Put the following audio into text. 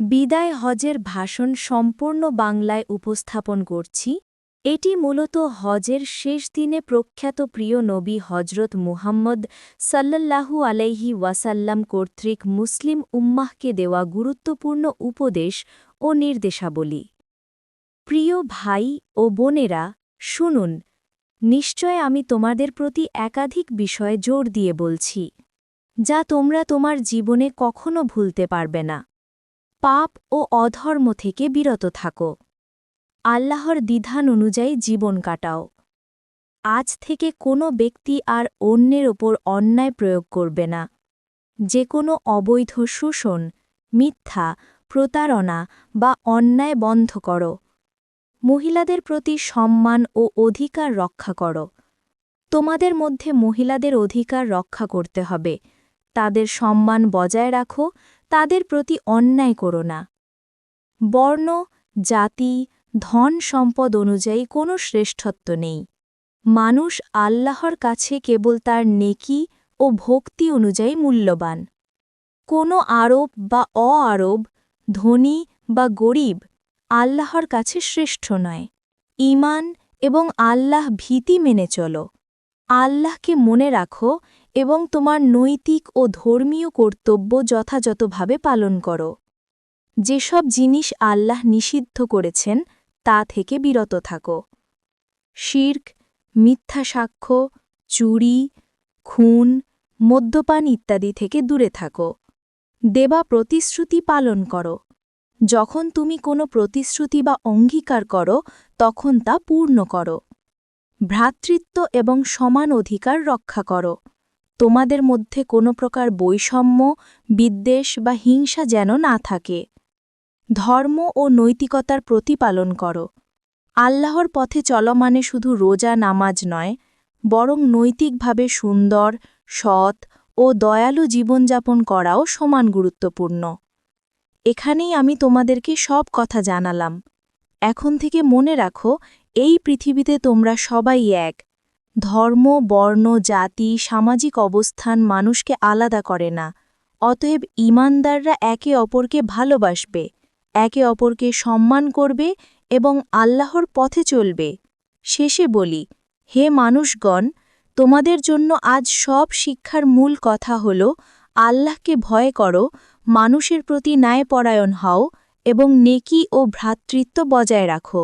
বিদায় হজের ভাষণ সম্পূর্ণ বাংলায় উপস্থাপন করছি। এটি মূলত হজের শেষ দিনে প্রখ্যাত প্রিয় নবী হজরত মুহাম্মদ সাল্লাল্লাহু আলাইহি ওয়াসাল্লাম কর্তৃক মুসলিম উম্মাহকে দেওয়া গুরুত্বপূর্ণ উপদেশ ও নির্দেশাবলী। প্রিয় ভাই ও বোনেরা, শুনুন, নিশ্চয় আমি তোমাদের প্রতি একাধিক বিষয়ে জোর দিয়ে বলছি, যা তোমরা তোমার জীবনে কখনো ভুলতে পারবে না। পাপ ও অধর্ম থেকে বিরত থাকো। আল্লাহর দ্বিধান অনুযায়ী জীবন কাটাও। আজ থেকে কোনো ব্যক্তি আর অন্যের ওপর অন্যায় প্রয়োগ করবে না। যে কোনো অবৈধ শোষণ, মিথ্যা, প্রতারণা বা অন্যায় বন্ধ করো। মহিলাদের প্রতি সম্মান ও অধিকার রক্ষা করো। তোমাদের মধ্যে মহিলাদের অধিকার রক্ষা করতে হবে। তাদের সম্মান বজায় রাখো, তাদের প্রতি অন্যায় করো না। বর্ণ, জাতি, ধন সম্পদ অনুযায়ী কোনো শ্রেষ্ঠত্ব নেই। মানুষ আল্লাহর কাছে কেবল তার নেকি ও ভক্তি অনুযায়ী মূল্যবান। কোনো আরব বা অ আরব ধনী বা গরিব আল্লাহর কাছে শ্রেষ্ঠ নয়। ঈমান এবং আল্লাহ ভীতি মেনে চলো। আল্লাহকে মনে রাখো এবং তোমার নৈতিক ও ধর্মীয় কর্তব্য যথাযথভাবে পালন করো। যেসব জিনিস আল্লাহ নিষিদ্ধ করেছেন, তা থেকে বিরত থাকো। শির্ক, মিথ্যা সাক্ষ্য, চুরি, খুন, মদ্যপান ইত্যাদি থেকে দূরে থাকো। দেবা প্রতিশ্রুতি পালন করো। যখন তুমি কোনো প্রতিশ্রুতি বা অঙ্গীকার করো, তখন তা পূর্ণ করো। ভ্রাতৃত্ব এবং সমান অধিকার রক্ষা করো। তোমাদের মধ্যে কোনো প্রকার বৈষম্য, বিদ্বেষ বা হিংসা যেন না থাকে। ধর্ম ও নৈতিকতার প্রতিপালন করো। আল্লাহর পথে চলমানে শুধু রোজা, নামাজ নয়, বরং নৈতিকভাবে সুন্দর, সৎ ও দয়ালু জীবনযাপন করাও সমান গুরুত্বপূর্ণ। এখানেই আমি তোমাদেরকে সব কথা জানালাম। এখন থেকে মনে রাখো, এই পৃথিবীতে তোমরা সবাই এক। ধর্ম, বর্ণ, জাতি, সামাজিক অবস্থান মানুষকে আলাদা করে না। অতএব ইমানদাররা একে অপরকে ভালোবাসবে, একে অপরকে সম্মান করবে এবং আল্লাহর পথে চলবে। শেষে বলি, হে মানুষগণ, তোমাদের জন্য আজ সব শিক্ষার মূল কথা হল, আল্লাহকে ভয় করো, মানুষের প্রতি ন্যায়পরায়ণ হও এবং নেকি ও ভ্রাতৃত্ব বজায় রাখো।